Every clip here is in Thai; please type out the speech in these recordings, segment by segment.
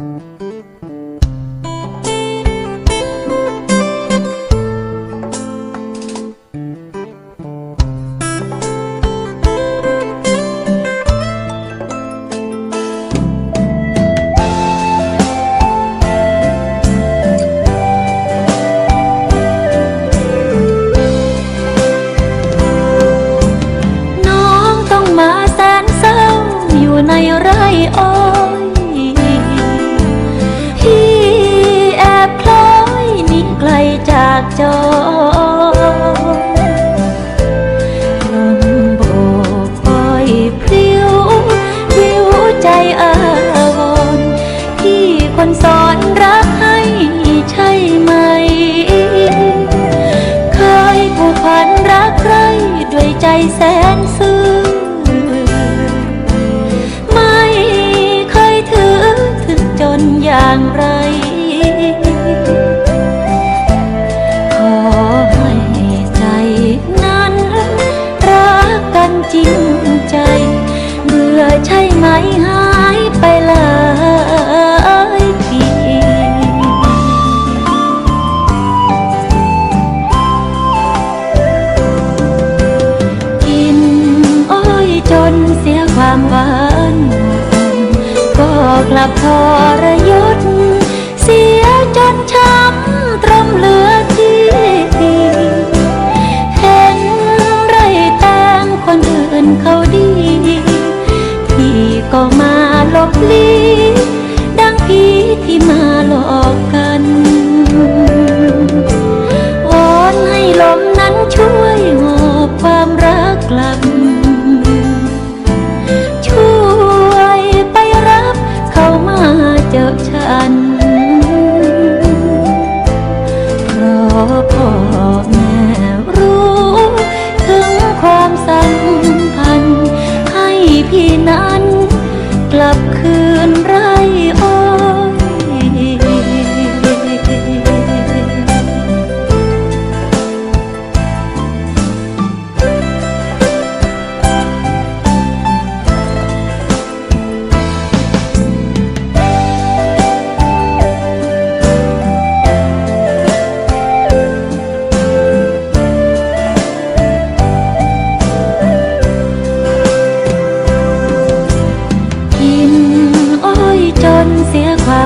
น้ คนสอนรักให้ใช่ไหม เคยผูกพันรักใครด้วยใจแสนซื่อ ไม่เคยถือถึงจนอย่างไร ขอให้ใจนั้นรักกันจริงใจ เบื่อใช่ไหมามหวานก็กลับทร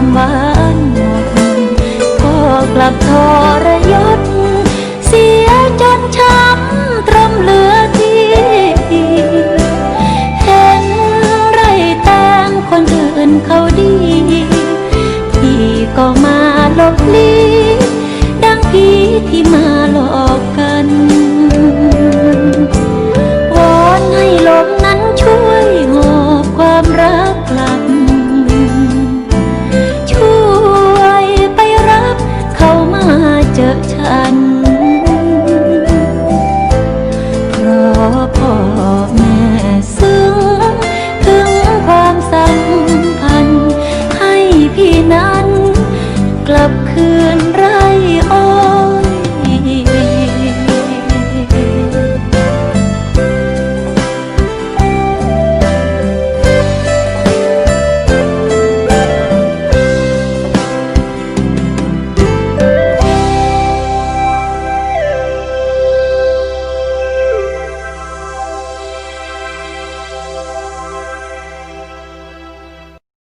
ความหวานหมดก็กลับทรยศ เสียจนช้ำตรมเหลือที่ เห็นไรแต่งคนอื่นเขาดีพี่ก็มาลบลีดังผีที่มาหลอก